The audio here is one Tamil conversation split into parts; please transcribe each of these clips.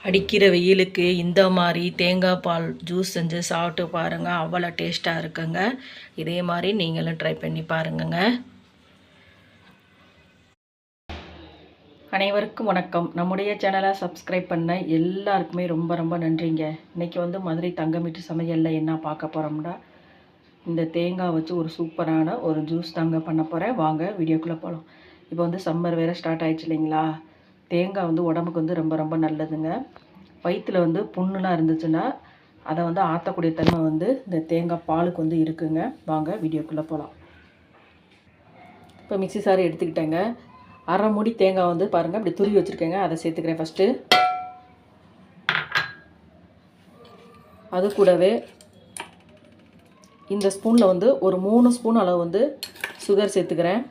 அடிக்கிற வெயிலுக்கு இந்த மாதிரி தேங்காய் பால் ஜூஸ் செஞ்சு சாப்பிட்டு பாருங்கள் அவ்வளோ டேஸ்ட்டாக இருக்குங்க. இதே மாதிரி நீங்களும் ட்ரை பண்ணி பாருங்கங்க. அனைவருக்கும் வணக்கம். நம்முடைய சேனலை சப்ஸ்கிரைப் பண்ண எல்லாருக்குமே ரொம்ப ரொம்ப நன்றிங்க. இன்றைக்கி வந்து மதுரை தங்கமிட்டு சமையலில் என்ன பார்க்க போகிறோம்னா இந்த தேங்காய் வச்சு ஒரு சூப்பரான ஒரு ஜூஸ் தாங்க பண்ண போகிறேன் வாங்க வீடியோக்குள்ளே போகலாம் இப்போ வந்து சம்மர் வேறு ஸ்டார்ட் ஆயிடுச்சு இல்லைங்களா? தேங்காய் வந்து உடம்புக்கு வந்து ரொம்ப ரொம்ப நல்லதுங்க. வயிற்றில் வந்து புண்ணுலாம் இருந்துச்சுன்னா அதை வந்து ஆற்றக்கூடிய தன்மை வந்து இந்த தேங்காய் பாலுக்கு வந்து இருக்குங்க. வாங்க வீடியோக்குள்ளே போகலாம் இப்போ மிக்சி சாறு எடுத்துக்கிட்டேங்க. அரை மூடி தேங்காய் வந்து பாருங்கள் அப்படி துருவி வச்சுருக்கேங்க. அதை சேர்த்துக்கிறேன் ஃபஸ்ட்டு அது கூடவே இந்த ஸ்பூனில் வந்து ஒரு மூணு ஸ்பூன் அளவு வந்து சுகர் சேர்த்துக்கிறேன்.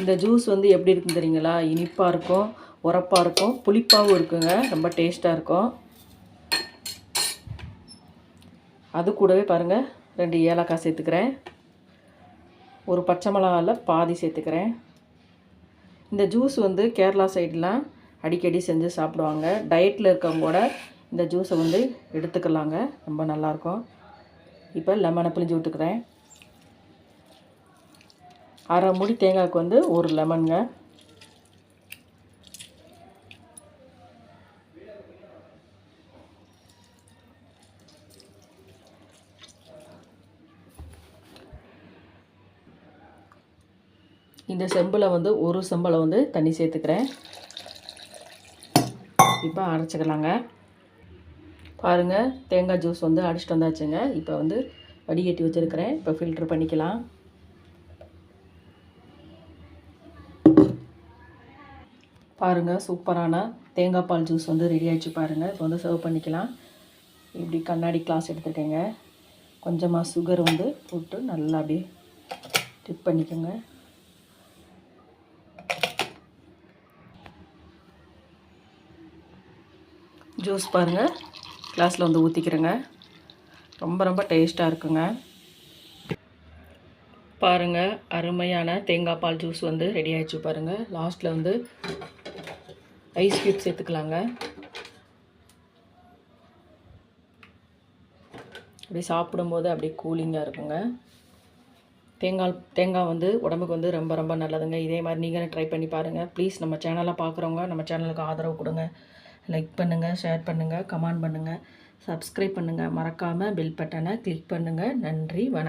இந்த ஜூஸ் வந்து எப்படி இருக்குன்னு தெரியுங்களா? இனிப்பாக இருக்கும் உரப்பாக இருக்கும் புளிப்பாகவும் இருக்குங்க ரொம்ப டேஸ்ட்டாக இருக்கும். அது கூடவே பாருங்கள் ரெண்டு ஏலக்காய் சேர்த்துக்கிறேன். ஒரு பச்சை மிளகாவில் பாதி சேர்த்துக்கிறேன். இந்த ஜூஸ் வந்து கேரளா சைட்லாம் அடிக்கடி செஞ்சு சாப்பிடுவாங்க. டயட்டில் இருக்கவங்க கூட இந்த ஜூஸை வந்து எடுத்துக்கலாங்க ரொம்ப நல்லாயிருக்கும் இப்போ லெமனை பிழிஞ்சு விட்டுக்கிறேன். அரை முடி தேங்காய்க்கு வந்து ஒரு லெமனுங்க. இந்த செம்பில் வந்து ஒரு செம்பில் வந்து தண்ணி சேர்த்துக்கிறேன். இப்போ அரைச்சிக்கலாங்க. பாருங்கள் தேங்காய் ஜூஸ் வந்து அடிச்சிட்டு வந்தாச்சுங்க. இப்போ வந்து வடிகட்டி வச்சுருக்கிறேன். இப்போ ஃபில்ட்ரு பண்ணிக்கலாம். பாருங்கள் சூப்பரான தேங்காய் பால் ஜூஸ் வந்து ரெடி ஆகிடுச்சு பாருங்கள் இப்போ வந்து சர்வ் பண்ணிக்கலாம். இப்படி கண்ணாடி கிளாஸ் எடுத்துருக்கேங்க. கொஞ்சமாக சுகர் வந்து போட்டு நல்லா அப்படியே டிப் பண்ணிக்கோங்க. ஜூஸ் பாருங்கள் கிளாஸில் வந்து ஊற்றிக்கிறேங்க ரொம்ப ரொம்ப டேஸ்ட்டாக இருக்குங்க. பாருங்கள் அருமையான தேங்காய் பால் ஜூஸ் வந்து ரெடி ஆகிடுச்சு பாருங்கள் லாஸ்ட்டில் வந்து ஐஸ் க்யூப் சேர்த்துக்கலாங்க. அப்படி சாப்பிடும்போது அப்படியே கூலிங்காக இருக்குங்க. தேங்காய் தேங்காய் வந்து உடம்புக்கு வந்து ரொம்ப ரொம்ப நல்லதுங்க. இதே மாதிரி நீங்களும் ட்ரை பண்ணி பாருங்கள் ப்ளீஸ் நம்ம சேனலை பார்க்குறவங்க நம்ம சேனலுக்கு ஆதரவு கொடுங்க. லைக் பண்ணுங்கள் ஷேர் பண்ணுங்கள் கமெண்ட் பண்ணுங்கள் சப்ஸ்கிரைப் பண்ணுங்கள் மறக்காமல் பெல் பட்டனை கிளிக் பண்ணுங்கள் நன்றி வணக்கம்.